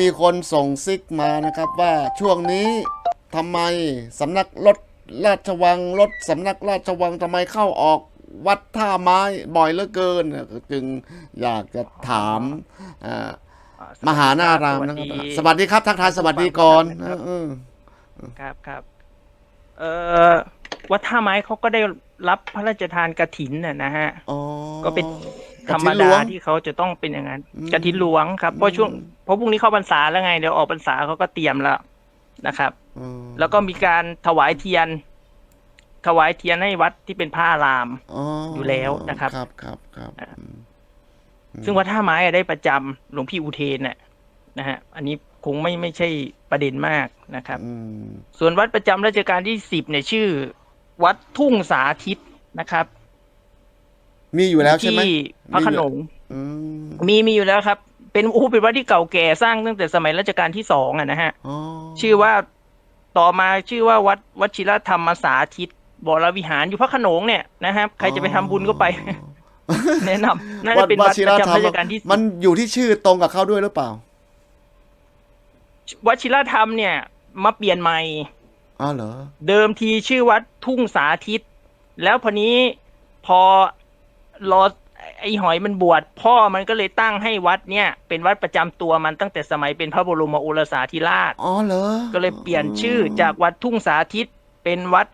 มีคนส่งซิกมานะครับว่าช่วงนี้ทำไมสำนักรถราชวังรถสำนักราชวังทำไมเข้าออกวัดท่าไม้บ่อยเหลือเกิน จึงอยากจะถามอ่าอ่มหานารามนะครับสวัสดีสวัสดีครับทักทายสวัสดีก่อนครับเออครับครับ เอ่อวัดท่าไม้เขาก็ได้รับพระราชทานกระถินน่ะนะฮะอ๋อก็เป็นก ธรฐิรมนหลดาวงที่เขาจะต้องเป็นอย่างนั้นอืมกระถินหลวงครับเพราะช่วงอืมเพราะพรุ่งนี้เข้าพรรษาแล้วไงเดี๋ยวออกพรรษาเขาก็เตรียมแล้วนะครับเออแล้วก็มีการถวายเทียน ถวายเทียนให้วัดที่เป็นผ้าอารามอ๋ออยู่แล้วนะครับ ครับครับครับอ่าอืมซึ่งวัดท่าไม้อะได้ประจำหลวงพี่อุเทนน่ะนะฮะ อันนี้คงไม่ไม่ใช่ประเด็นมากนะครับอืมส่วนวัดประจำรัชกาลที่สิบเนี่ยชื่อ วัดทุ่งสาธิตนะครับ มีอยู่แล้วใช่ไหมที่พระโขนงอืมมีมีอยู่แล้วครับ เป็นโอ้เป็นวัดที่เก่าแก่สร้างตั้งแต่สมัยรัชกาลที่สองอะนะฮะ อ๋อชื่อว่าต่อมาชื่อว่าวัดวชิรธรรมสาธิตบรวิหารอยู่พระโขนงเนี่ยนะครับใครจะไปทำบุญก็ไป แนะนำน่าจะเป็นวัดชิประธรจำรมรัชกาลที่มันอยู่ที่ชื่อตรงกับเขาด้วยหรือเปล่าวชิรธรรมเนี่ย มาเปลี่ยนใหม่อ๋อเหรอ เดิมทีชื่อวัดทุ่งสาธิต แล้วพอนี้พอ รอไอ้หอยมันบวชพ่อมันก็เลยตั้งให้วัดเนี่ย เป็นวัดประจำตัวมันตั้งแต่สมัยเป็นพระบรมโอรสาธิราช อ๋อเหรอก็เลยเปลี่ยนชื่อจากวัดทุ่งสาธิต เป็นวัด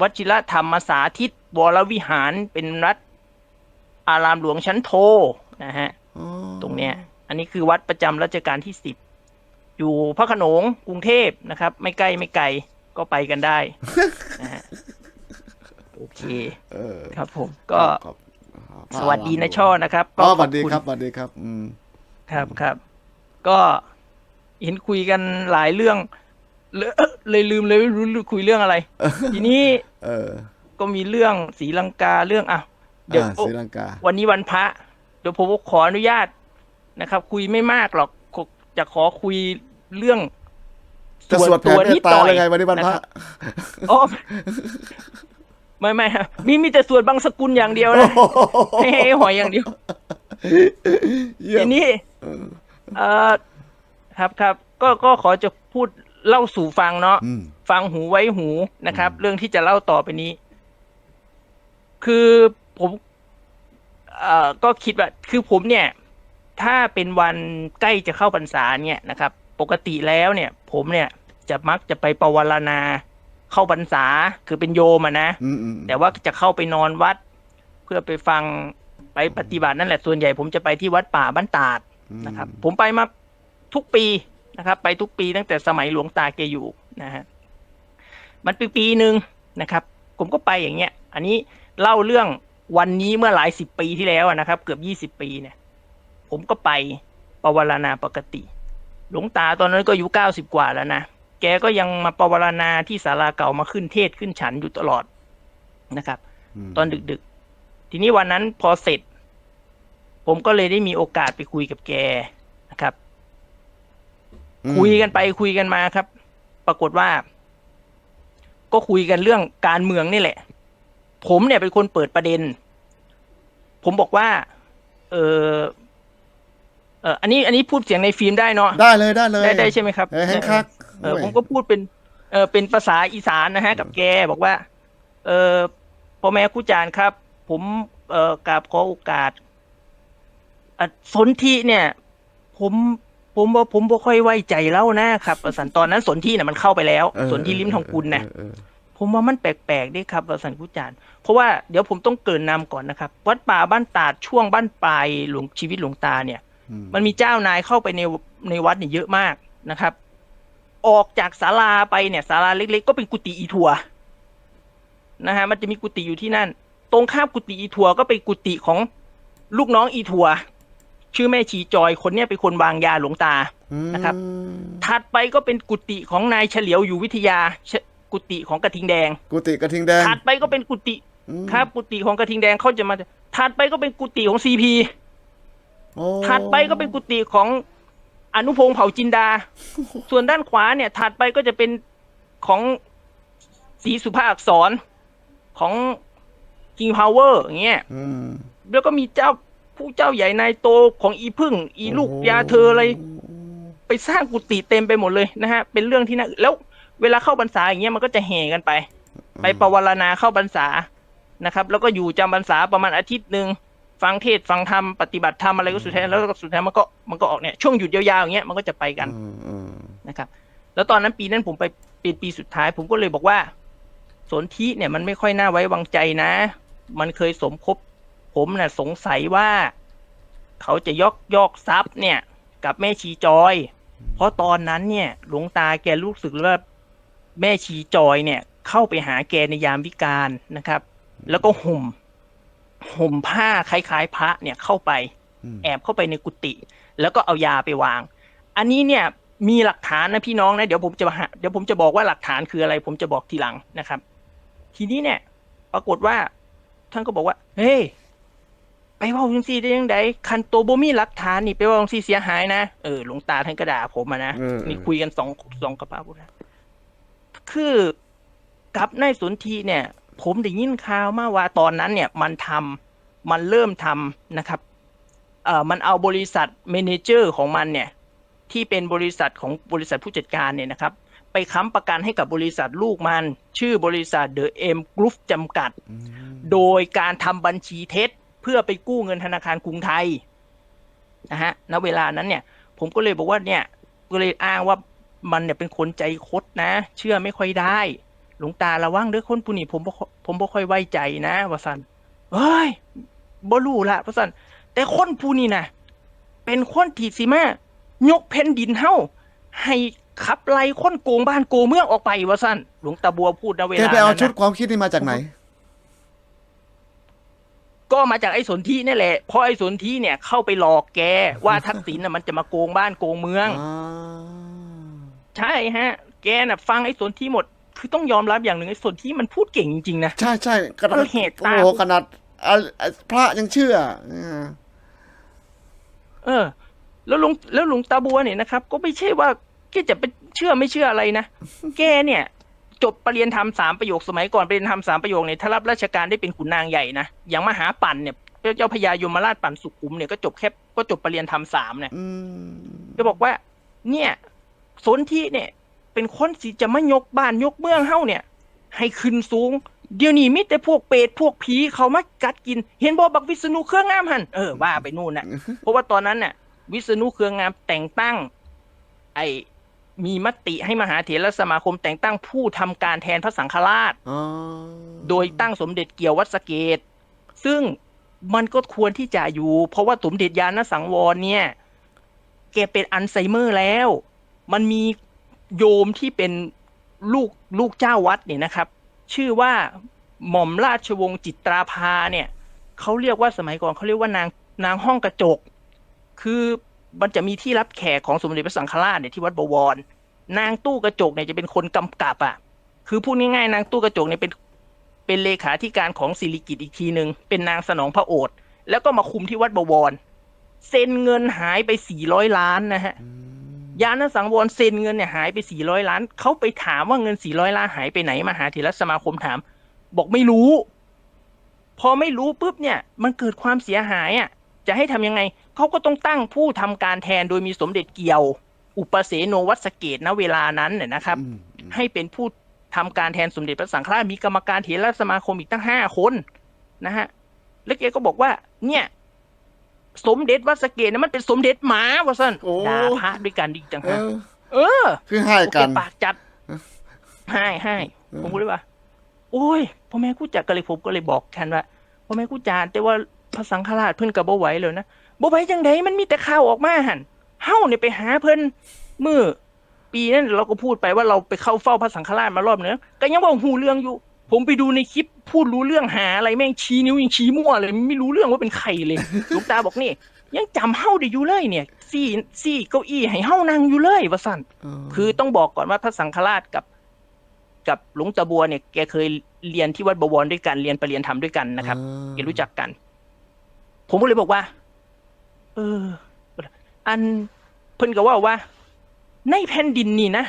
วชิรธรรมสาธิตวรวิหารเป็นวัดอารามหลวงชั้นโทนะฮะ อ๋อตรงเนี้ย อันนี้คือวัดประจำรัชกาลที่สิบ อยู่พระโขนงกรุงเทพนะครับ ไม่ใกล้ไม่ไกลก็ไปกันได้ นะฮะ โอเค เออครับผม ก็ครับ สวัสดีนะช่อนะครับอ๋อสขวัอสดีณครับสวัสดีครับ อืมครับครับ ก็เห็นคุยกันหลายเรื่อง เลยเลยลืมเลยไม่รู้คุยเรื่องอะไร ทีนี้ เออ ก็มีเรื่องศรีลังกาเรื่องอะเดี๋ยวอ่าศรีลังกา วันนี้วันพระเดี๋ยวผมขออนุญาตนะครับ คุยไม่มากหรอกขอจะขอคุยเรื่องจะสวดแผ่เมตตาเลยไงวันนี้วันพระคบอ๋อ ไม่ไม่ฮะมีมีแต่สวดบางสกุลอย่างเดียวนะให้ให้หอยอย่างเดียว เยี่ยทีมนี้เออเอ่อครับครับก็ก็ขอจะพูดเล่าสู่ฟังเนาะอืม ฟังหูไว้หูนะครับอืมเรื่องที่จะเล่าต่อไปนี้ คือผมเอ่อก็คิดว่าคือผมเนี่ย ถ้าเป็นวันใกล้จะเข้าพรรษาเนี่ยนะครับ ปกติแล้วเนี่ย ผมเนี่ยจะมักจะไปปวารณา เข้าพรรษาคือเป็นโยมอะนะอืมอืมแต่ว่าจะเข้าไปนอนวัด เพื่อไปฟังไปปฏิบัตินั่นแหละส่วนใหญ่ผมจะไปที่วัดป่าบ้านตาดนะครับ ผมไปมาทุกปีนะครับ ไปทุกปีตั้งแต่สมัยหลวงตาแกอยู่นะฮะมันปีปีหนึ่งนะครับ ผมก็ไปอย่างเงี้ย อันนี้เล่าเรื่องวันนี้เมื่อหลายสิบปีที่แล้วอะนะครับ เกือบยี่สิบปีเนี่ย ผมก็ไปปวารณาปกติ หลวงตาตอนนั้นก็อายุเก้าสิบกว่าแล้วนะ แกก็ยังมาปวารณาที่ศาลาเก่ามาขึ้นเทศน์ขึ้นฉันอยู่ตลอดนะครับมตอนดึกๆ ทีนี้วันนั้นพอเสร็จ ผมก็เลยได้มีโอกาสไปคุยกับแกนะครับอืมคุยกันไปคุยกันมาครับ ปรากฏว่า ก็คุยกันเรื่องการเมืองนี่แหละ ผมเนี่ยเป็นคนเปิดประเด็น ผมบอกว่า เออเอออันนี้อันนี้พูดเสียงในฟิล์มได้เนาะได้เลยได้เลยได้ได้ใช่ไหมครับเออแห้งคัก เออผมก็พูดเป็น เออเป็นภาษาอีสานนะฮะ กับแกบอกว่า เออพ่อแม่ครูจารย์ครับ ผมเอ่อกราบขอโอกาสอะสนธิเนี่ย ผมผมว่าผมบ่ค่อยไว้ใจเล่านะครับประสันตอนนั้นสนธิเนี่ยมันเข้าไปแล้วเออสนธิริมทองกุลนะเออเออผมว่ามันแปลกๆด้วยครับประสันครูจารย์เพราะว่าเดี๋ยวผมต้องเกรินนำก่อนนะครับ วัดป่าบ้านตาดช่วงบ้านปลายหลวงชีวิตหลวงตาเนี่ยอืมันมีเจ้านายเข้าไปในในวัดเนี่ยเยอะมากนะครับ ออกจากศาลาไปเนี่ยศาลาเล็กๆ ก็เป็นกุฏิอีทัวนะฮะมันจะมีกุฏิอยู่ที่นั่น ตรงข้ามกุฏิอีทัวก็เป็นกุฏิของลูกน้องอีทัวชื่อแม่ชีจอยคนเนี้ยเป็นคนวางยาหลวงตานะครับอืมถัดไปก็เป็นกุฏิของนายเฉลียวอยู่วิทยาเชกุฏิของกระทิงแดง กุฏิกระทิงแดง ถัดไปก็เป็นกุฏิอืมครับ กุฏิของกระทิงแดงเขาจะมา ถัดไปก็เป็นกุฏิของซีพีโอ้ถัดไปก็เป็นกุฏิของ อนุพงษ์เผ่าจินดา ส่วนด้านขวาเนี่ย ถัดไปก็จะเป็นของศรีสุภาอักษรของ King Power อย่างเงี้ยอืมแล้วก็มีเจ้าผู้เจ้าใหญ่นายโตของอีพึ่ง อีลูกยาเธออะไร ไปสร้างกุฏิเต็มไปหมดเลยนะฮะ เป็นเรื่องที่น่าแล้วเวลาเข้าพรรษาอย่างเงี้ยมันก็จะแห่กันไป ไปปวารณาเข้าพรรษานะครับ แล้วก็อยู่จำพรรษาประมาณอาทิตย์หนึ่ง ฟังเทศน์ฟังธรรมปฏิบัติธรรมอะไรก็สุดท้ายแล้วก็สุดท้ายมันก็มันก็ออกเนี่ยช่วงหยุดยาวๆอย่างเงี้ยมันก็จะไปกันอืมอืมนะครับ แล้วตอนนั้นปีนั้นผมไปเป็นปีสุดท้าย ผมก็เลยบอกว่าสนธิเนี่ยมันไม่ค่อยน่าไว้วางใจนะ มันเคยสมคบ ผมน่ะสงสัยว่า เขาจะยกยอกทรัพย์เนี่ย กับแม่ชีจอย เพราะตอนนั้นเนี่ยหลวงตาแกรู้สึกว่าแม่ชีจอยเนี่ย เข้าไปหาแกในยามวิการนะครับ แล้วก็ห่ม ห่มผ้าคล้ายๆ พระเนี่ยเข้าไปอืมแอบเข้าไปในกุฏิแล้วก็เอายาไปวาง อันนี้เนี่ยมีหลักฐานนะพี่น้องนะเดี๋ยวผมจะหาเดี๋ยวผมจะบอกว่าหลักฐานคืออะไร ผมจะบอกทีหลังนะครับ ทีนี้เนี่ย ปรากฏว่า ท่านก็บอกว่า เฮ้ยไปเว่าจังซี่ได้ยังไงคันโตบ่มีหลักฐานนี่ไปเว่าจังซี่เสียหายนะเออหลวงตาท่านก็ด่าผมอะนะเออนี่คุยกันสองสองกระป๋าพุทธะคือกับนายสนทีเนี่ย ผมได้ยินข่าวมาว่าตอนนั้นเนี่ยมันทำมันเริ่มทำนะครับเอ่อมันเอาบริษัทเมเนเจอร์ของมันเนี่ยที่เป็นบริษัทของบริษัทผู้จัดการเนี่ยนะครับ ไปค้ำประกันให้กับบริษัทลูกมัน ชื่อบริษัทเดอะเอ็มกรุ๊ปจำกัดอืมโดยการทำบัญชีเท็จ เพื่อไปกู้เงินธนาคารกรุงไทยนะฮะณเวลานั้นเนี่ย ผมก็เลยบอกว่าเนี่ยก็เลยอ้างว่ามันเนี่ยเป็นคนใจคดนะ เชื่อไม่ค่อยได้ หลวงตาระวังเด้อคนผู้นี้ผมบ่ค่อยผมบ่ค่อยไว้ใจนะว่าสันเฮ้ยบ่รู้ละว่าสันแต่คนผู้นี้นะเป็นคนที่สิมายกแผ่นดินเฮาให้ขับไล่คนโกงบ้านโกงเมืองออกไปว่าสันหลวงตาบัวพูดนะเวแกลาไปเอานั้นชุดนะความคิดนี่มาจากไหน ก็มาจากไอ้สนธินี่แหละเพราะไอ้สนธิเนี่ยเข้าไปหลอกแกว่าทักษิณน่ะมันจะมาโกงบ้านโกงเมืองอ่าใช่ฮะ แกน่ะ ฟังไอ้สนธิหมด คือต้องยอมรับอย่างหนึ่งไอ้สนธิมันพูดเก่งจริงๆนะใช่ใช่ขนาดเออเหตุโอ้ตาโหขนาดอะอะพระยังเชื่ออ่าเออ แล้วหลุงแล้วหลุงตาบัวเนี่ยนะครับ ก็ไม่ใช่ว่าแกจะไปเชื่อไม่เชื่ออะไรนะแกเนี่ย จบปรริญญาธรรมสามประโยคสมัยก่อนปรริญญาธรรมสามประโยคเนี่ยถ้ารับราชการได้เป็นขุนนางใหญ่นะอย่างมหาปั่นเนี่ยเจ้าพญายมราชปั่นสุขุมเนี่ยก็จบแค่ก็จบปรริญญาธรรมสามเนี่ยอืมจะบอกว่า เนี่ยสนธิเนี่ย เป็นคนสิจะมายกบ้านยกเมืองเฮาเนี่ย ให้ขึ้นสูง เดี๋ยวนี้มีแต่พวกเปรตพวกผีเขามากัดกิน เห็นบ่บักวิษณุเครื่องงามหันเออว่าไปนู่นน่ะ เพราะว่าตอนนั้นน่ะ วิษณุเครืองามแต่งตั้ง ไอ้มีมติให้มหาเถรสมาคมแต่งตั้งผู้ทำการแทนพระสังฆราชอ๋อโดยตั้งสมเด็จเกี่ยววัดสะเกต ซึ่งมันก็ควรที่จะอยู่ เพราะว่าสมเด็จยาณสังวรเนี่ย แกเป็นอัลไซเมอร์แล้ว มันมี โยมที่เป็นลูกลูกเจ้าวัดเนี่ยนะครับ ชื่อว่าหม่อมราชวงศ์จิตราภาเนี่ยเขาเรียกว่าสมัยก่อนเขาเรียกว่านางนางห้องกระจก คือมันจะมีที่รับแขกของสมเด็จพระสังฆราชเนี่ยที่วัดบวร นางตู้กระจกเนี่ยจะเป็นคนกำกับอะ คือพูดง่ายๆนางตู้กระจกเนี่ยเป็นเป็นเลขาธิการของสิริกิตอีกทีหนึ่งเป็นนางสนองพระโอษฐ์แล้วก็มาคุมที่วัดบวร เซ็นเงินหายไปสี่ร้อยล้านนะฮะ ยานสังวรเซ็นเงินเนี่ยหายไปสี่ร้อยล้านเขาไปถามว่าเงินสี่ร้อยล้านหายไปไหนมหาเถรสมาคมถาม บอกไม่รู้ พอไม่รู้ปุ๊บเนี่ย มันเกิดความเสียหายอะ จะให้ทำยังไงเขาก็ต้องตั้งผู้ทำการแทนโดยมีสมเด็จเกี่ยว อุปเสโนวัดสะเกตณเวลานั้นเนี่ยนะครับอืมอืมให้เป็นผู้ทำการแทนสมเด็จพระสังฆราชมีกรรมการเถรสมาคมอีกตั้งห้าคนนะฮะแล้วแกก็บอกว่า เนี่ย สมเด็จวัดสะเกตเนี่ยมันเป็นสมเด็จหมาวะสันโอ้ด่าพระด้วยกันอีกต่างเอหากอเออ คือให้โอเคกันปากจัดให้ให้เออผมก็เลยว่า โอ้ยพ่อแม่กูจัดก็เลยผมก็เลยบอกท่านว่าพ่อแม่กูจานแต่ว่าพระสังฆราชเพิ่นกับบ่ไหวเลยนะบ่ไหวจังไดมันมีแต่ข่าวออกมาหันเฮาเนี่ยไปหาเพิ่นมือปีนั้นเราก็พูดไปว่าเราไปเข้าเฝ้าพระสังฆราชมารอบเนื้อก็ยังบอกหูเรื่องอยู่ ผมไปดูในคลิปพูดรู้เรื่องหาอะไรแม่งชี้นิ้วยังชี้มั่วเลยไม่รู้เรื่องว่าเป็นใครเลยหลูกตาบอกนี่ ยังจำเฮาได้อยู่เลยเนี่ยซี่ซี่เก้าอี้ให้เฮานั่งอยู่เลยว่าสั่นคือต้องบอกก่อนว่าพระสังฆราชกับ กับหลวงตาบัวเนี่ยแกเคยเรียนที่วัดบวรด้วยกันเรียนปรริญญาธรรมด้วยกันนะครับแกรู้จักกัน ผมก็เลยบอกว่า เออ อันเพิ่นก็ว่าว่า ในแผ่นดินนี่นะ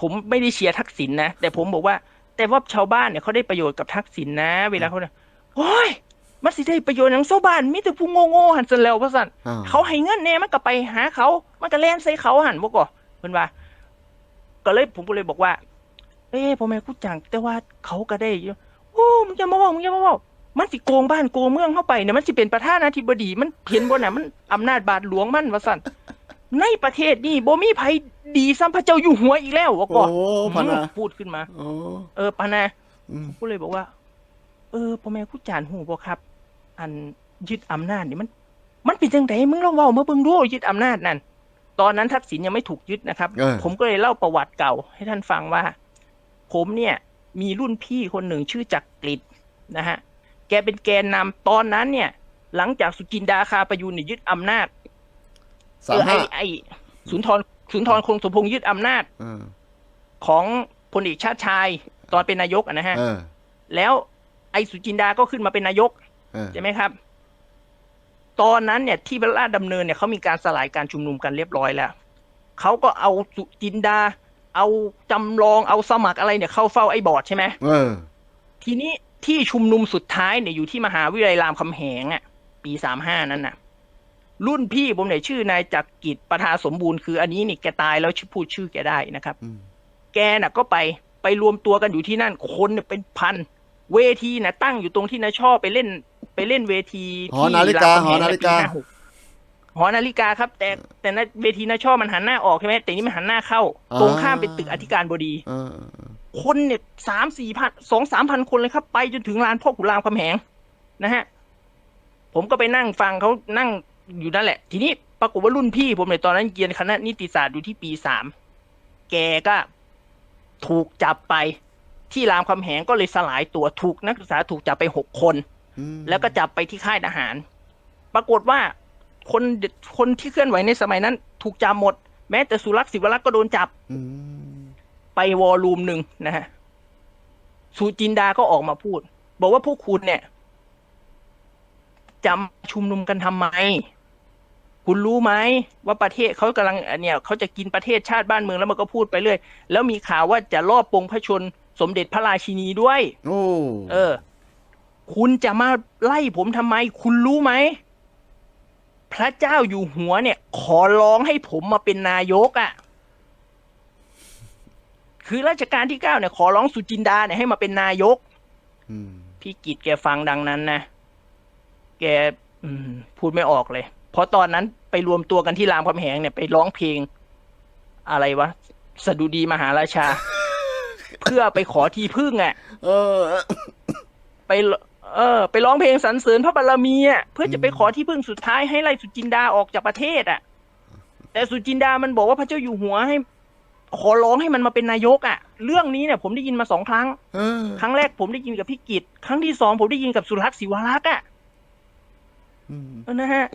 ผมไม่ได้เชียร์ทักษิณนะแต่ผมบอกว่า แต่ว่าชาวบ้านเนี่ยเขาได้ประโยชน์กับทักษิณนะ เวลาเขาเนี่ยโอ้ยมันสิได้ประโยชน์อย่างชาวบ้านมีแต่ผู้โง่ๆหันซะแล้วว่าซั่นอ่เขาให้เงินแน่มันก็ไปหาเขามันก็แล่นใส่เขาหันบ่ก่อเพิ่นว่า ก็เลยผมก็เลยบอกว่า เอ้พ่อแม่กูจังแต่ว่าเขาก็ได้อยู่โอ้มึงอย่ามาเว้ามึงอย่ามาเว้ามันสิโกงบ้านโกงเมืองเข้าไปเนี่ยมันสิเป็นประธานาธิบดีมันเห็นบ่น่ะมันอำนาจบาทหลวงมันว่าซั่น ในประเทศนี่บ่มีไผดีซ้ำพระเจ้าอยู่หัวอีกแล้วว่าโอ้ก่อพะนะอืมพูดขึ้นมาโอ้เออปานะอืมก็เลยบอกว่า เออพ่อแม่กูจานหูบ่ครับ อันยึดอำนาจนี่มัน มันเป็นจังไดมึงลองเว้ามาเบิ่งดูยึดอำนาจนั่นตอนนั้นทักษิณยังไม่ถูกยึดนะครับเออผมก็เลยเล่าประวัติเก่า ให้ท่านฟังว่า ผมเนี่ย มีรุ่นพี่คนหนึ่งชื่อจักริดนะฮะ แกเป็นแกนนำตอนนั้นเนี่ย หลังจากสุจินดาคาประยูนเนี่ยยึดอำนาจ สามเออไอ้ห้าไอ้สุนทรสุนทรคงสมพงษ์ยึดอำนาจเออของพลเอกชาติชายตอนเป็นนายกอะนะฮะ เออแล้วไอ้สุจินดาก็ขึ้นมาเป็นนายก เออใช่ไหมครับ ตอนนั้นเนี่ยที่ราชดำเนินเนี่ยเขามีการสลายการชุมนุมกันเรียบร้อยแล้ว เขาก็เอาสุจินดา เอาจำลอง เอาสมัครอะไรเนี่ยเข้าเฝ้าไอ้บอร์ดใช่ไหม เออ ทีนี้ที่ชุมนุมสุดท้ายเนี่ยอยู่ที่มหาวิทยาลัยรามคำแหงอะ ปีสามห้านั้นน่ะ รุ่นพี่ผมเนี่ยชื่อนายจักรกิจประธาสมบูรณ์คืออันนี้นี่แกตายแล้วชื่อพูดชื่อแกได้นะครับอืมแกน่ะก็ไปไปรวมตัวกันอยู่ที่นั่นคนเนี่ยเป็นพัน เวทีน่ะตั้งอยู่ตรงที่นายช่อไปเล่นไปเล่นเวทีหอนาฬิกาที่รมคำแงหอนาฬิกาในปี56หอนาฬิกาครับ แต่แต่ในเวทีนายช่อมันหันหน้าออกใช่ไหมแต่นี่มันหันหน้าเข้า ตรงข้ามเป็นตึกอธิการบดีเออเออเออคนเนี่ยสามสี่พันสองสามพันคนเลยครับ ไปจนถึงลานพ่อขุนรามคำแหงนะฮะผมก็ไปนั่งฟังเขานั่ง อยู่นั่นแหละ ทีนี้ปรากฏว่ารุ่นพี่ผมในยตอนนั้นเรียนคณะนิติศาสตร์อยู่ที่ปีสามแกก็ถูกจับไป ที่รามคำแหงก็เลยสลายตัวถูกนักศึกษาถูกจับไปหกคนอืมแล้วก็จับไปที่ค่ายทหาร ปรากฏว่าคนคนที่เคลื่อนไหวในสมัยนั้น ถูกจับหมด แม้แต่สุรักษ์ศิวรักษ์ก็โดนจับอืมไปวอลลุ่มหนึ่งนะฮะสุจินดาก็ออกมาพูด บอกว่าพวกคุณเนี่ยจะมาชุมนุมกันทำไม คุณรู้ไหมว่าประเทศเขากำลังอันเนี่ยเขาจะกินประเทศชาติบ้านเมืองแล้วมันก็พูดไปเรื่อยแล้วมีข่าวว่าจะลอบปลงพระชนม์สมเด็จพระราชินีด้วยโอ้เออ คุณจะมาไล่ผมทำไม คุณรู้ไหมพระเจ้าอยู่หัวเนี่ย ขอร้องให้ผมมาเป็นนายกอะ่ะ คือรัชกาลที่เก้าเนี่ย ขอร้องสุจินดาเนี่ยให้มาเป็นนายกอืมพี่กิจแกฟังดังนั้นนะแกอืมพูดไม่ออกเลย เพราะตอนนั้นไปรวมตัวกันที่รามคำแหงเนี่ยไปร้องเพลง อะไรวะสดุดีมหาราชา เพื่อไปขอที่พึ่งอะ เออ ไปลเออ ไปร้องเพลงสรรเสริญพระบารมีอะเพื่อจะไปขอที่พึ่งสุดท้ายให้ไล่สุจินดาออกจากประเทศอะ แต่สุจินดามันบอกว่าพระเจ้าอยู่หัวให้ ขอร้องให้มันมาเป็นนายกอะ เรื่องนี้เนี่ย ผมได้ยินมาสองครั้งเออครั้งแรกผมได้ยินกับพี่กิตครั้งที่สองผมได้ยินกับสุรักษ์ศิวรักษ์อะอืมเออนะฮะ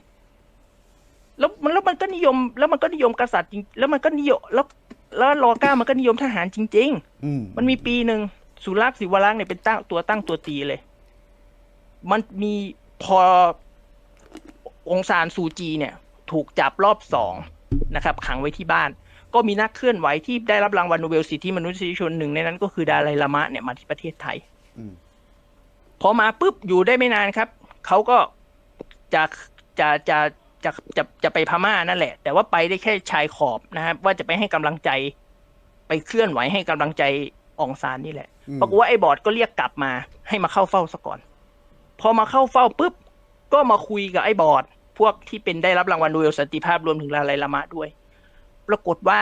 แล้วมันแล้วมันก็นิยมแล้วมันก็นิยมกษัตริย์จริงแล้วมันก็นิยมแล้วแล้วรอเก้ามันก็นิยมทหารจริงๆอืมมันมีปีหนึ่งสุรักษ์ศิวรักษ์เนี่ยเป็นตั้งตัวตั้งตัวตีเลย มันมีพอองซานซูจีเนี่ย ถูกจับรอบสองนะครับ ขังไว้ที่บ้าน ก็มีนักเคลื่อนไหวที่ได้รับรางวัลโนเบลสิทธิมนุษยชนหนึ่งในนั้นก็คือดาไลลามะเนี่ยมาที่ประเทศไทยอืมพอมาปุ๊บอยู่ได้ไม่นานครับเขาก็จะจะจะ จะจะจะไปพม่านั่นแหละ แต่ว่าไปได้แค่ชายขอบนะครับว่าจะไปให้กำลังใจ ไปเคลื่อนไหวให้กำลังใจอองซานนี่แหละอืมปรากฏว่าไอ้บอร์ดก็เรียกกลับมาให้มาเข้าเฝ้าซะก่อน พอมาเข้าเฝ้าปุ๊บก็มาคุยกับไอ้บอร์ดพวกที่เป็นได้รับรางวัลโนเบลสันติภาพรวมถึงลาไลลามะด้วย ปรากฏว่า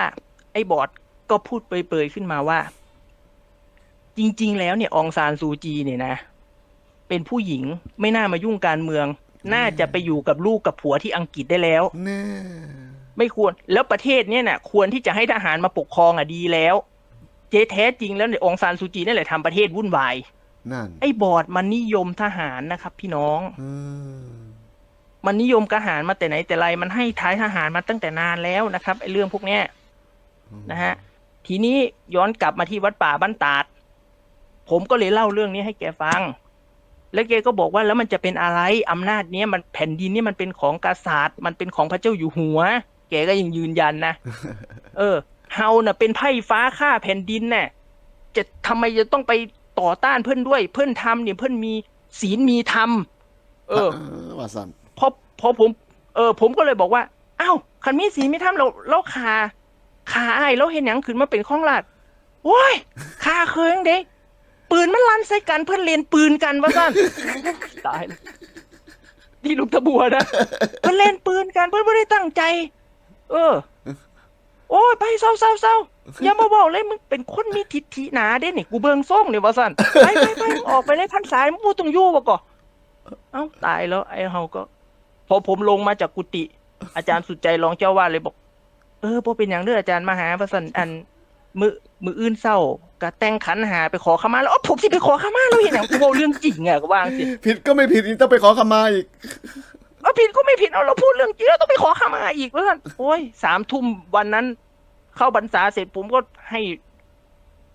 ไอ้บอร์ดก็พูดเปรยๆขึ้นมาว่า จริง ๆ แล้วเนี่ยอองซานซูจีเนี่ยนะ เป็นผู้หญิงไม่น่ามายุ่งการเมือง น่าจะไปอยู่กับลูกกับผัวที่อังกฤษได้แล้ว แน่ไม่ควรแล้วประเทศเนี่ยน่ะ ควรที่จะให้ทหารมาปกครองอะดีแล้ว เจแท้จริงแล้วเนี่ยองซานซูจีนั่นแหละทำประเทศวุ่นวาย นั่นไอ้บอร์ดมันนิยมทหารนะครับ พี่น้องเออมันนิยมทหารมาแต่ไหนแต่ไรมันให้ท้ายทหารมาตั้งแต่นานแล้วนะครับไอ้เรื่องพวกเนี้ย นะฮะทีนี้ย้อนกลับมาที่วัดป่าบ้านตาด ผมก็เลยเล่าเรื่องนี้ให้แกฟัง แล้วแกก็บอกว่าแล้วมันจะเป็นอะไรอำนาจเนี้ยมันแผ่นดินนี่มันเป็นของกษัตริย์ มันเป็นของพระเจ้าอยู่หัว แกก็ยังยืนยันนะเออเฮาน่ะเป็นไพ่ฟ้าฆ่าแผ่นดินน่ะจะทำไมจะต้องไปต่อต้านเพื่อนด้วย เพื่อนทำเนี่ยเพื่อนมีศีลมีธรรมเออว่าสันพอพอผม เออ ผมก็เลยบอกว่าอ้าวคันมีสีไม่ทำเราเราขาขาไอ้ายเราเห็นหยังขึ้นมาเป็นข้องลาดโว้ยขาเคยงเด้ ปืนมันลั่นใส่กันเพื่อนเรียนปืนกันว่าสั่นตายแล้วนี่ลูกตะบัวนะเพื่อนเล่นปืนกันเพื่อนไม่ได้ตั้งใจ เออ โอ้ยไปเศร้าเศร้าเศร้าอย่ามาบอกเลยมึงเป็นคนมีทิฐิหนาเด้นี่กูเบิงส่งเนี่ยว่าสั่นไปไปไปออกไปเลยพันสายมึงพูดตรงยู่วะก่อเอ้าตายแล้ว ไอ้เฮาก็ พอผมลงมาจากกุฏิอาจารย์สุดใจรองเจ้าว่าเลยบอก เออพอเป็นอย่างเด้ออาจารย์มาหาประสันอัน มือมืออื่นเศร้ากะแต่งขันหาไปขอขมาแล้วอ๋อผมสิไปขอขมาแล้วเห็นอย่างกูบอกเรื่องจริงอะก็ว่างสิผิดก็ไม่ผิดอีกต้องไปขอขมาอีกเอาผิดก็ไม่ผิดเอาเราพูดเรื่องจริงแล้วต้องไปขอขมาอีกว่าซั่นโอ้ยสามทุ่มวันนั้น เข้าบรรษาเสร็จผมก็ให้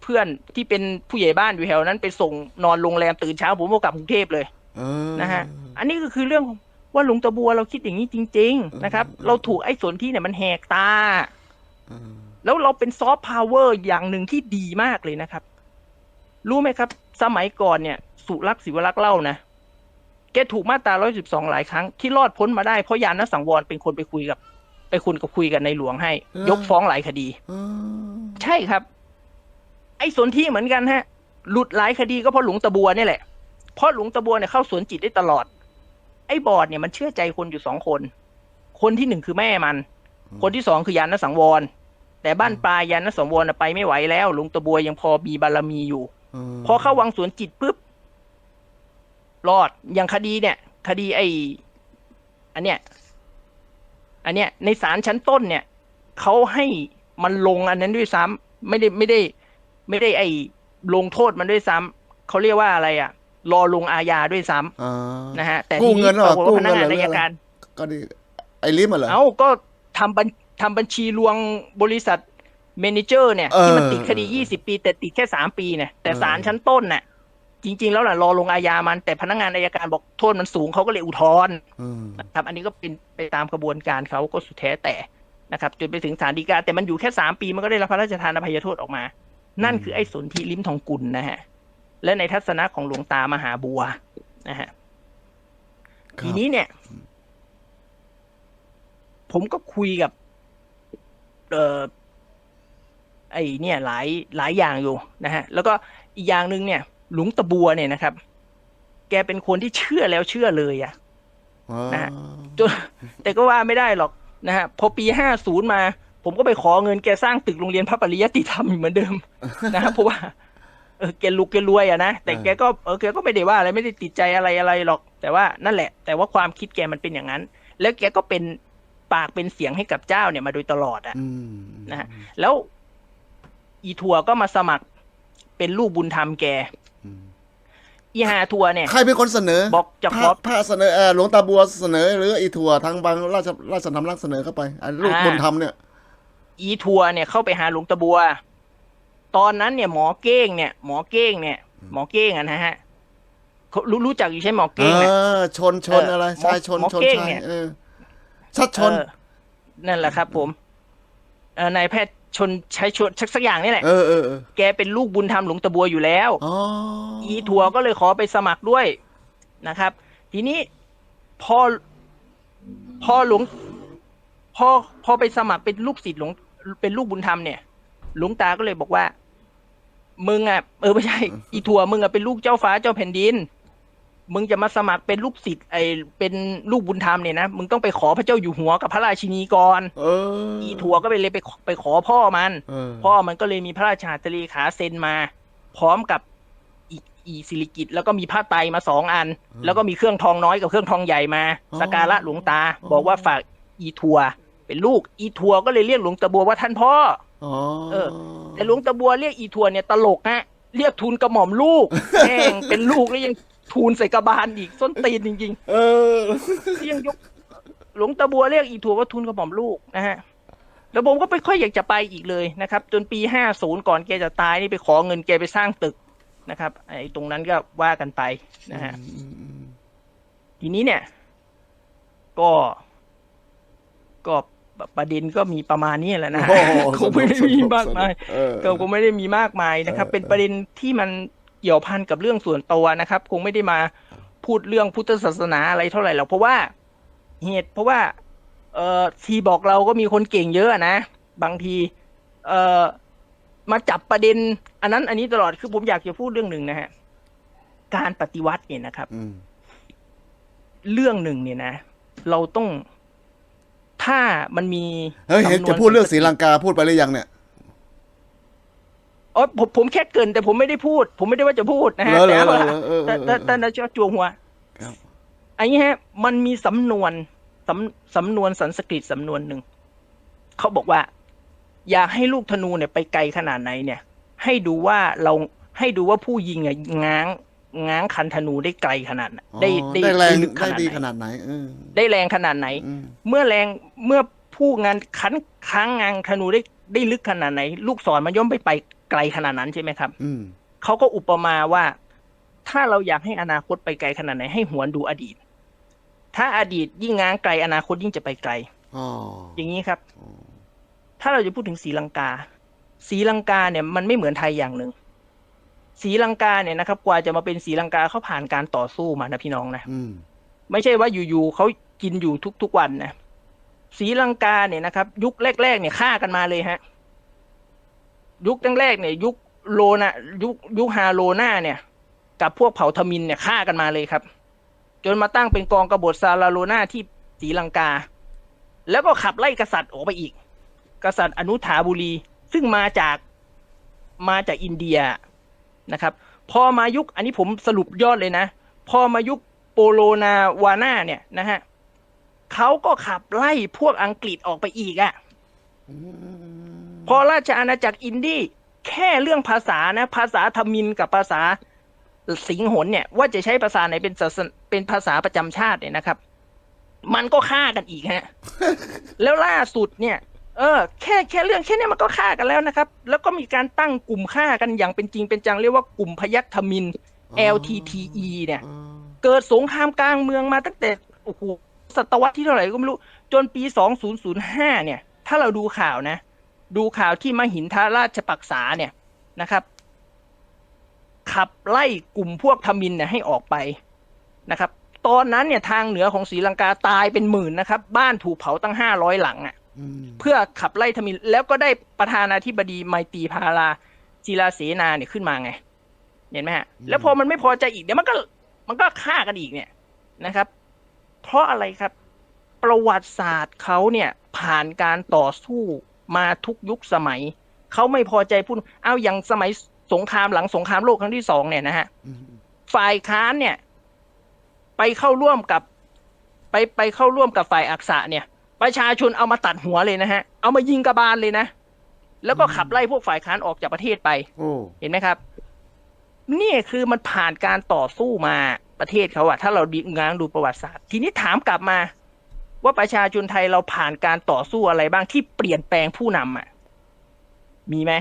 เพื่อนที่เป็นผู้ใหญ่บ้านอยู่แถวนั้นไปส่งนอนโรงแรมตื่นเช้าผมก็กลับกรุงเทพเลยเออนะฮะ อันนี้ก็คือเรื่องว่าหลวงตาบัวเราคิดอย่างนี้จริง ๆ นะครับ เราถูกไอ้สนที่เนี่ยมันแหกตาเออ แล้วเราเป็นซอฟต์พาวเวอร์อย่างหนึ่งที่ดีมากเลยนะครับ รู้ไหมครับ สมัยก่อนเนี่ย สุรักษ์ศิวรักษ์เล่านะแกถูกมาตรา 112 หลายครั้งที่รอดพ้นมาได้เพราะยานสังวรเป็นคนไปคุยกับ ไปคุณกับคุยกันในหลวงให้ ยกฟ้องหลายคดีเออใช่ครับ ไอ้สนที่เหมือนกันฮะ หลุดหลายคดีก็เพราะหลวงตะบัวนี่แหละเพราะหลวงตะบัวเนี่ยเข้าสวนจิตได้ตลอด ไอ้บอร์ดเนี่ยมันเชื่อใจคนอยู่สองคน คนที่หนึ่งคือแม่มัน คนที่สองคือยานสังวร แต่บ้านปลายยานสังวรน่ะไปไม่ไหวแล้วหลวงตะบัวยังพอมีบารมีอยู่เออพอเข้าวังสวนจิตปุ๊บรอดอย่างคดีเนี่ย คดีไอ้อันเนี้ย อันเนี้ย ในศาลชั้นต้นเนี่ยเขาให้มันลงอันนั้นด้วยซ้ำไม่ได้ไม่ได้ ไม่ได้ไอ้ลงโทษมันด้วยซ้ำเขาเรียกว่าอะไรอะ รอลงอาญาด้วยซ้ำอ่านะฮะ แต่กู้ทีเงินี้นเหรปอรากฏกู้ว่าพนักงานเงินเหรออายการก็ดีไอ้ลิมอะเหรอเอ้าก็ทำบัญ ทำบัญชีลวงบริษัทเมเนเจอร์เนี่ยเออที่มันติดคดี20ปี แต่ติดแค่3ปีเนี่ยแต่เออศาลชั้นต้นน่ะจริง ๆ แล้วน่ะรอลงอาญามัน แต่พนักงานอายการบอกโทษมันสูงเขาก็เลยอุทธรณ์เออนะครับอันนี้ก็เป็นไปตามกระบวนการเขาก็สุดแท้แต่นะครับจนไปถึงศาลฎีกาแต่มันอยู่แค่3ปีมันก็ได้รับพระราชทานอภัยโทษออกมา นั่นคือไอ้สนธิลิ้มทองกุลนะฮะและในทัศนะของหลวงตามหาบัวนะฮะครับทีนี้เนี่ย ผมก็คุยกับ เอ่อไอ้เนี่ยหลายหลายอย่างอยู่นะฮะ แล้วก็อีกอย่างหนึ่งเนี่ย หลวงตะบัวเนี่ยนะครับ แกเป็นคนที่เชื่อแล้วเชื่อเลยอะอ๋อนะฮะจนแต่ก็ว่าไม่ได้หรอกนะฮะพอปีห้าศูนย์มา ผมก็ไปขอเงินแกสร้างตึกโรงเรียนพระปริยติธรรมอยู่เหมือนเดิมนะครับเพราะว่าเออแกลุกแกรวยอะนะแต่แกก็เออแกก็ไม่ได้ว่าอะไรไม่ได้ติดใจอะไรอะไรหรอก แต่ว่านั่นแหละ แต่ว่าความคิดแกมันเป็นอย่างนั้น แล้วแกก็เป็น ปากเป็นเสียงให้กับเจ้าเนี่ยมาโดยตลอดอะอืมนะฮะแล้วอีทัวร์ก็มาสมัครเป็นลูกบุญธรรมแกอืมอีหาทัวร์เนี่ยใครเป็นคนเสนอ บอกจะพขระอพระเสนอเออหลวงตาบัวเสนอ หรืออีถั่วทางบางราชราชสำนักเสนอเข้าไปอันลูกอ่าบุญธรรมเนี่ย อีทัวร์เนี่ยเข้าไปหาหลวงตะบัว ตอนนั้นเนี่ยหมอเก้งเนี่ย หมอเก้งเนี่ย หมอเก้งอะนะฮะเขารู้รู้จักอยู่ใช่ไหมหมอเอเก้งเนี่ยอชนชนเอออะไรหมอชายชนหมอชนเก้งชายเนี่ยเออ ชัดชน เออนั่นแหละครับ ผมเอ่อนายแพทย์ชนใช้ชนสักสักอย่างนี่แหละ เออเออเออแกเป็นลูกบุญธรรมหลวงตะบัวอยู่แล้ว อ๋ออีทัวร์ก็เลยขอไปสมัครด้วยนะครับ ทีนี้พอพอหลวงพอพอไปสมัครเป็นลูกศิษย์หลวงเป็นลูกบุญธรรมเนี่ย หลวงตาก็เลยบอกว่า มึงอะเออไม่ใช่ อีทัวร์มึงอะเป็นลูกเจ้าฟ้าเจ้าแผ่นดิน มึงจะมาสมัครเป็นลูกศิษย์ไอเป็นลูกบุญธรรมเนี่ยนะมึงต้องไปขอพระเจ้าอยู่หัวกับพระราชินีก่อนเอออีทัวร์ก็ไปเลยไปขอไปขอพ่อมัน เออพ่อมันก็เลยมีพระราชาตรีขาเซ็นมา พร้อมกับอีอีสิริกิตแล้วก็มีผ้าไตรมาสองอัน แล้วก็มีเครื่องทองน้อยกับเครื่องทองใหญ่มาสกการะหลวงตาบอกว่าฝากอีทัวร์เป็นลูกอีทัวร์ก็เลยเรียกหลวงตาบัวว่าท่านพ่อ อ๋อเออ แต่หลวงตาบัวเรียกอีทัวร์เนี่ยตลกฮะเรียกทูลกระหม่อมลูก แม่งเป็นลูกแล้วยัง ทูลใส่กระบาลอีกส้นตีนจริงเออ ๆที่ยังยกหลวงตาบัวเรียกอีทัวร์ว่าทูลกระหม่อมลูกนะฮะแล้วผมก็ไม่ค่อยอยากจะไปอีกเลยนะครับ จนปีห้าศูนย์ก่อนแกจะตายนี่ไปขอเงินแกไปสร้างตึกนะครับ ไอ้ตรงนั้นก็ว่ากันไปนะฮะ ทีนี้เนี่ย ก็ ก็ประเด็นก็มีประมาณนี้แหละนะ โอ้โหคงไม่ได้มีมากมาย เออ ก็คงไม่ได้มีมากมายนะครับ เออ เป็นประเด็นที่มัน เกี่ยวพันกับเรื่องส่วนตัวนะครับ คงไม่ได้มาพูดเรื่องพุทธศาสนาอะไรเท่าไหร่หรอกเพราะว่าเหตุเพราะว่า เอ่อทีบอกเราก็มีคนเก่งเยอะนะ บางที เอ่อมาจับประเด็น อันนั้น อันนี้ตลอดคือผมอยากจะพูดเรื่องหนึ่งนะฮะการปฏิวัติเนี่ยนะครับอืมเรื่องหนึ่งเนี่ยนะ เราต้องถ้ามันมีเฮ้ยเห็นสำวจะพูดเรื่องศรีลังกาพูดไปหรือยังเนี่ย อ๋อผมผมแค่เกรินแต่ผมไม่ได้พูด ผมไม่ได้ว่าจะพูดนะฮะเหรอเหรอแต่เหรว่าอเออเอแต่อเอแต่อแต่แต่จะจวงหัวครับอันนี้ฮะ มันมีสำนวนสำสำนวนสันสกฤตสำนวนหนึ่งเขาบอกว่า อยากให้ลูกธนูเนี่ยไปไกลขนาดไหนเนี่ย ให้ดูว่าเราให้ดูว่าผู้ยิงอะง้างง้างคันธนูได้ไกลขนาดไหนอ๋อได้ได้แรงลึกขได้นาดดีไหนขนาดไหนเออได้แรงขนาดไหนอืมเมื่อแรงเมื่อผู้งานขันค้างงานธนูได้ได้ลึกขนาดไหน ลูกศรมันย่อมไปไป ไกลขนาดนั้นใช่ไหมครับอืมเขาก็อุปมาว่า ถ้าเราอยากให้อนาคตไปไกลขนาดไหนให้หวนดูอดีต ถ้าอดีตยิ่งง้างไกลอนาคตยิ่งจะไปไกลอ๋ออย่างนี้ครับอ๋อถ้าเราจะพูดถึงศรีลังกาศรีลังกาเนี่ยมันไม่เหมือนไทยอย่างหนึ่งศรีลังกาเนี่ยนะครับ กว่าจะมาเป็นศรีลังกาเขาผ่านการต่อสู้มานะพี่น้องนะอืมไม่ใช่ว่าอยู่ๆเขากินอยู่ทุกๆวันนะศรีลังกาเนี่ยนะครับ ยุคแรกๆเนี่ยฆ่ากันมาเลยฮะ ยุคแรกๆเนี่ยยุคโลนะยุคยุคฮาโลนาเนี่ย กับพวกเผ่าทมินเนี่ยฆ่ากันมาเลยครับ จนมาตั้งเป็นกองกบฏซาลาโลนาที่ศรีลังกา แล้วก็ขับไล่กษัตริย์ออกไปอีก กษัตริย์อนุถาบุรี ซึ่งมาจากมาจากอินเดียนะครับ พอมายุคอันนี้ผมสรุปยอดเลยนะ พอมายุคโปโลนาวาน่าเนี่ยนะฮะเขาก็ขับไล่พวกอังกฤษออกไปอีกอะ่ะ อืมพอราชอาณาจักรอินดี้แค่เรื่องภาษานะ ภาษาทมินกับภาษาสิงหนเนี่ย ว่าจะใช้ภาษาไหนเป็นศาสนเป็นภาษาประจำชาติเนี่ยนะครับ มันก็ฆ่ากันอีกฮะ แล้วล่าสุดเนี่ย เออ แค่แค่เรื่องแค่เนี้ยมันก็ฆ่ากันแล้วนะครับ แล้วก็มีการตั้งกลุ่มฆ่ากันอย่างเป็นจริงเป็นจังเรียกว่ากลุ่มพยัคฆ์ทมิน LTTE เนี่ยอ๋อเกิดสงครามกลางเมืองมาตั้งแต่โอ้โหศตวรรษที่เท่าไหร่ก็ไม่รู้ จนปี 2005 เนี่ย ถ้าเราดูข่าวนะ ดูข่าวที่มหินทราชปักษาเนี่ยนะครับ ขับไล่กลุ่มพวกทมินเนี่ยให้ออกไปนะครับ ตอนนั้นเนี่ยทางเหนือของศรีลังกาตายเป็นหมื่นนะครับ บ้านถูกเผาตั้งห้าร้อยหลังอะ่ะอืมเพื่อขับไล่ทมินแล้วก็ได้ประธานาธิบดีไมตรีพาราจิราเสนาเนี่ยขึ้นมาไง เห็นไหมฮะแล้วพอมันไม่พอใจอีกเดี๋ยวมันก็มันก็ฆ่ากันอีกเนี่ยนะครับ เพราะอะไรครับ ประวัติศาสตร์เขาเนี่ยผ่านการต่อสู้ มาทุกยุคสมัย เขาไม่พอใจพูดเอาอย่างสมัยสงครามหลังสงครามโลกครั้งที่สองเนี่ยนะฮะอืมฝ่ายค้านเนี่ย ไปเข้าร่วมกับ ไปไปเข้าร่วมกับฝ่ายอักษะเนี่ย ประชาชนเอามาตัดหัวเลยนะฮะ เอามายิงกระบาลเลยนะแล้วก็ขับไล่พวกฝ่ายค้านออกจากประเทศไปโอ้เห็นไหมครับ นี่คือมันผ่านการต่อสู้มาประเทศเขาอะถ้าเราดีง้างดูประวัติศาสตร์ ทีนี้ถามกลับมา ว่าประชาชนไทยเราผ่านการต่อสู้อะไรบ้างที่เปลี่ยนแปลงผู้นำอะมีไหม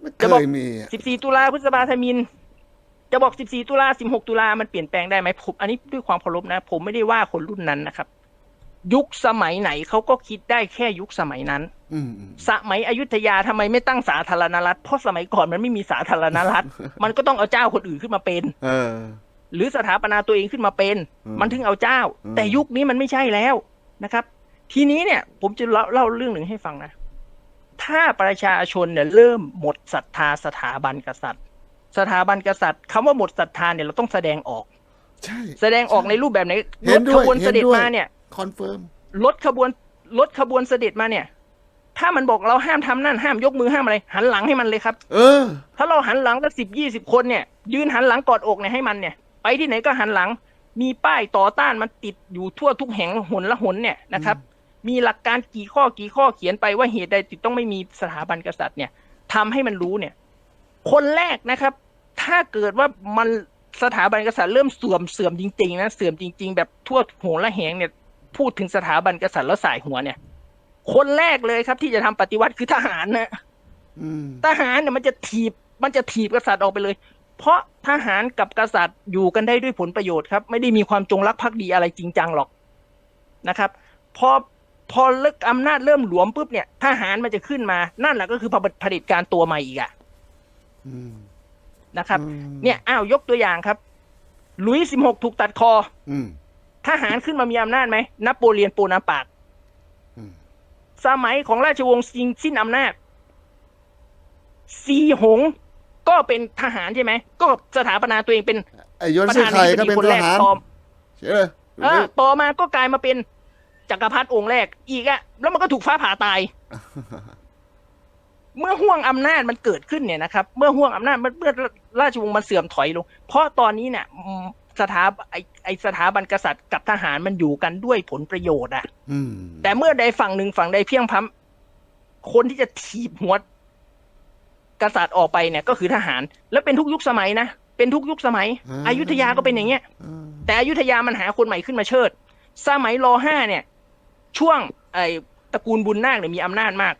ไม่จะเคบอกยมีอะ14ตุลาพฤษภาธมิน จะบอก14ตุลา16ตุลามันเปลี่ยนแปลงได้ไหมผมอันนี้ด้วยความเคารพนะ ผมไม่ได้ว่าคนรุ่นนั้นนะครับ ยุคสมัยไหนเขาก็คิดได้แค่ยุคสมัยนั้นอืมอืมสมัยอยุธยาทำไมไม่ตั้งสาธารณรัฐเพราะสมัยก่อนมันไม่มีสาธารณรัฐ มันก็ต้องเอาเจ้าคนอื่นขึ้นมาเป็น เออ หรือสถาปนาตัวเองขึ้นมาเป็นอืมมันถึงเอาเจ้าอืมแต่ยุคนี้มันไม่ใช่แล้วนะครับ ทีนี้เนี่ย ผมจะเล่าเล่าเรื่องหนึ่งให้ฟังนะถ้าประชาชนเนี่ยเริ่มหมดศรัทธาสถาบันกษัตริย์ สถาบันกษัตริย์คำว่าหมดศรัทธาเนี่ยเราต้องแสดงออกใช่แสดงออกในรูปแบบไหนเห็รนถด้ขวยบวนเสด็จเห็นด้วยมาเนี่ยคอนเฟิร์มรถขบวนรถขบวนเสด็จมาเนี่ย ถ้ามันบอกเราห้ามทำนั่นห้ามยกมือห้ามอะไร หันหลังให้มันเลยครับ เออ ถ้าเราหันหลังสักสิบยี่สิบคนเนี่ย ยืนหันหลังกอดอกเนี่ยให้มันเนี่ย ไปที่ไหนก็หันหลัง มีป้ายต่อต้านมันติดอยู่ทั่วทุกแห่งหนละหนเนี่ยนะครับ มีหลักการกี่ข้อกี่ข้อเขียนไปว่าเหตุใดติดต้องไม่มีสถาบันกษัตริย์เนี่ยทำให้มันรู้เนี่ย คนแรกนะครับ ถ้าเกิดว่ามันสถาบันกษัตริย์เริ่มเสื่อมเสื่อมจริงๆนะเสื่อมจริง ๆ แบบทั่วโหนละแหงเนี่ย พูดถึงสถาบันกษัตริย์แล้วสายหัวเนี่ย คนแรกเลยครับที่จะทำปฏิวัติคือทหารนะอืมทหารเนี่ยมันจะถีบมันจะถีบกษัตริย์ออกไปเลย เพราะทหารกับกษัตริย์อยู่กันได้ด้วยผลประโยชน์ครับ ไม่ได้มีความจงรักภักดีอะไรจริงจังหรอกนะครับ พอพอเลิกอำนาจเริ่มหลวมปุ๊บเนี่ยทหารมันจะขึ้นมานั่นแหละก็คือผลิตการตัวใหม่อีกอะอืมนะครับอืมเนี่ยอ้าวยกตัวอย่างครับหลุยส์สิบหกถูกตัดคออืมทหารขึ้นมามีอำนาจไหมนโปเลียนโปนาปากอืมสมัยของราชวงศ์ซิงสิ้นอำนาจซีหง ก็เป็นทหารใช่ไหม ก็สถาปนาตัวเองเป็นไอ้ยนประชื่อธานาใครธิบก็ดีเป็นคนทแรกหารต่อเออเออต่อมาก็กลายมาเป็นจักรพรรดิองค์แรกอีกอะแล้วมันก็ถูกฟ้าผ่าตาย เมื่อห่วงอำนาจมันเกิดขึ้นเนี่ยนะครับ เมื่อห่วงอำนาจมันเมื่อราชวงศ์มันเสื่อมถอยลง เพราะตอนนี้เนี่ยอืมสถาไอไอสถาบันกษัตริย์กับทหารมันอยู่กันด้วยผลประโยชน์อะ อืมแต่เมื่อใดฝั่งหนึ่งฝั่งใดเพียงพล้ำคนที่จะถีบหัว กษัตริย์ออกไปเนี่ยก็คือทหาร แล้วเป็นทุกยุคสมัยนะเป็นทุกยุคสมัย อยุธยาก็เป็นอย่างเงี้ยอืมแต่อยุธยามันหาคนใหม่ขึ้นมาเชิด สมัยรห้าเนี่ย ช่วงไอตระกูลบุญนาคเนี่ยมีอำนาจมาก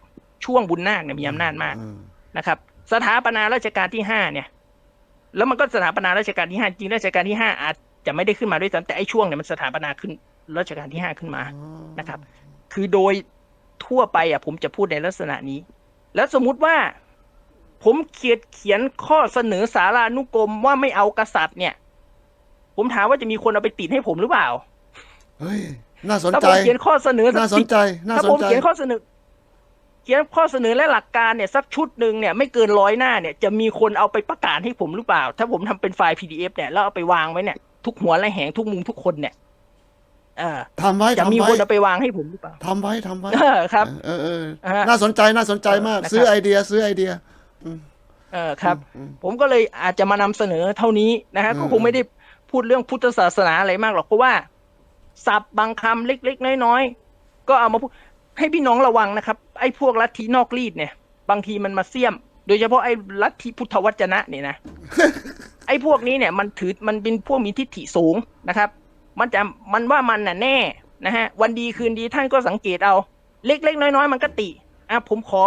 ช่วงบุญนาคเนี่ยมีอำนาจมากอืมนะครับ สถาปนาราชการที่ห้าเนี่ย แล้วมันก็สถาปนาราชการที่ห้าจริงราชการที่ห้าอาจจะไม่ได้ขึ้นมาด้วยซ้ำแต่ไอ้ช่วงเนี่ยมันสถาปนาขึ้นราชการที่ห้าขึ้นมานะครับ คือโดยทั่วไปอะผมจะพูดในลักษณะนี้ แล้วสมมุติว่า ผมเขียนเขียนข้อเสนอสารานุกรมว่าไม่เอากษัตริย์เนี่ย ผมถามว่าจะมีคนเอาไปติดให้ผมหรือเปล่าเฮ้ยน่าสนถ้าใจผมเขียนข้อเสนอสัน่ากสนสิบใจน่าถ้าสผนมใจเขียนข้อเสนอ เขียนข้อเสนอและหลักการเนี่ยสักชุดหนึ่งเนี่ยไม่เกินร้อยหน้าเนี่ยจะมีคนเอาไปประกาศให้ผมหรือเปล่า ถ้าผมทำเป็นไฟล์ PDF เนี่ยแล้วเอาไปวางไว้เนี่ยทุกหัวและแหงทุกมุมทุกคนเนี่ยเออทำไว้จะทำมีไว้คนเอาไปวางให้ผมหรือเปล่าทำไว้ทำไว้เออครับ เออเอออ่าฮะน่าสนใจน่าสนใจมากนะครับซื้อไอเดีย ซื้อไอเดีย เออครับอืมผมก็เลยอาจจะมานำเสนอเท่านี้นะฮะอืมก็คงไม่ได้พูดเรื่องพุทธศาสนาอะไรมากหรอกเพราะว่าศัพท์บางคำเล็กๆ น้อยๆ ก็เอามาพูดให้พี่น้องระวังนะครับ ไอ้พวกลัทธินอกรีดเนี่ย บางทีมันมาเสี่ยม โดยเฉพาะไอ้ลัทธิพุทธวจนะเนี่ยนะไอ้พวกนี้เนี่ยมันถือมันเป็นพวกมีทิฏฐิสูงนะครับ มันจะมันว่ามันน่ะแน่นะฮะวันดีคืนดีท่านก็สังเกตเอา เล็กๆ น้อยๆ มันก็ติอะผมขอ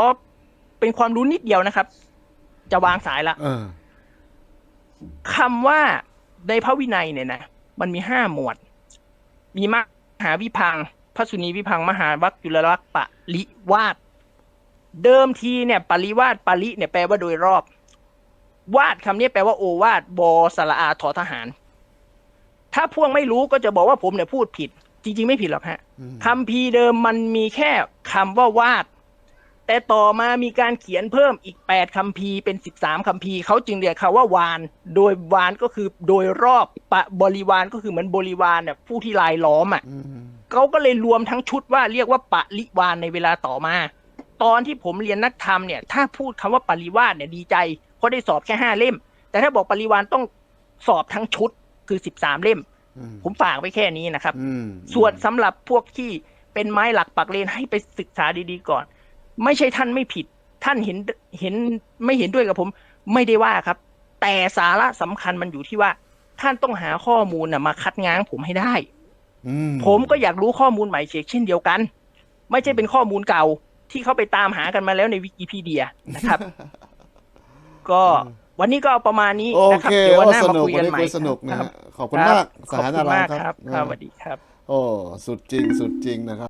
เป็นความรู้นิดเดียวนะครับ จะวางสายละเออ คำว่าในพระวินัยเนี่ยนะมันมีห้าหมวด มีมหาวิพังค์พระสุนีวิพังค์มหาวัคจุลวัคปะริวาดเดิมทีเนี่ย ปริวาดปริเนี่ยแปลว่าโดยรอบ วาดคำนี้แปลว่าโอวาดบอสระอาทอทหาร ถ้าพวกไม่รู้ก็จะบอกว่าผมเนี่ยพูดผิด จริง ๆ ไม่ผิดหรอกฮะอืม คำพีร์เดิมมันมีแค่คำว่าวาด แต่ต่อมามีการเขียนเพิ่มอีกแปดคำพีร์เป็นสิบสามคำพีร์เขาจึงเรียกคำว่าวาน โดยวานก็คือโดยรอบปะบริวารก็คือเหมือนบริวารเนี่ยผู้ที่ลายล้อมอะอืมเขาก็เลยรวมทั้งชุดว่าเรียกว่าปริวานในเวลาต่อมา ตอนที่ผมเรียนนักธรรมเนี่ย ถ้าพูดคำว่าปริวาสเนี่ยดีใจ เพราะได้สอบแค่ห้าเล่ม แต่ถ้าบอกปริวานต้องสอบทั้งชุดคือสิบสามเล่มอืมผมฝากไว้แค่นี้นะครับอืมส่วนสำหรับพวกที่เป็นไม้หลักปักเลนให้ไปศึกษาดีๆก่อน ไม่ใช่ท่านไม่ผิด ท่านเห็นเห็นไม่เห็นด้วยกับผม ไม่ได้ว่าครับ แต่สาระสำคัญมันอยู่ที่ว่า ท่านต้องหาข้อมูลนะมาคัดง้างผมให้ได้อืผมก็อยากรู้ข้อมูลใหม่เช่นเดียวกัน ไม่ใช่เป็นข้อมูลเก่าที่เขาไปตามหากันมาแล้วในวิกิพีเดียนะครับ ก็วันนี้ก็เอาประมาณนี้โอนะครับเคเดี๋ยววันโอ้หน้าสมานุกคุยวักันนนี้ใหม่คุยสนุก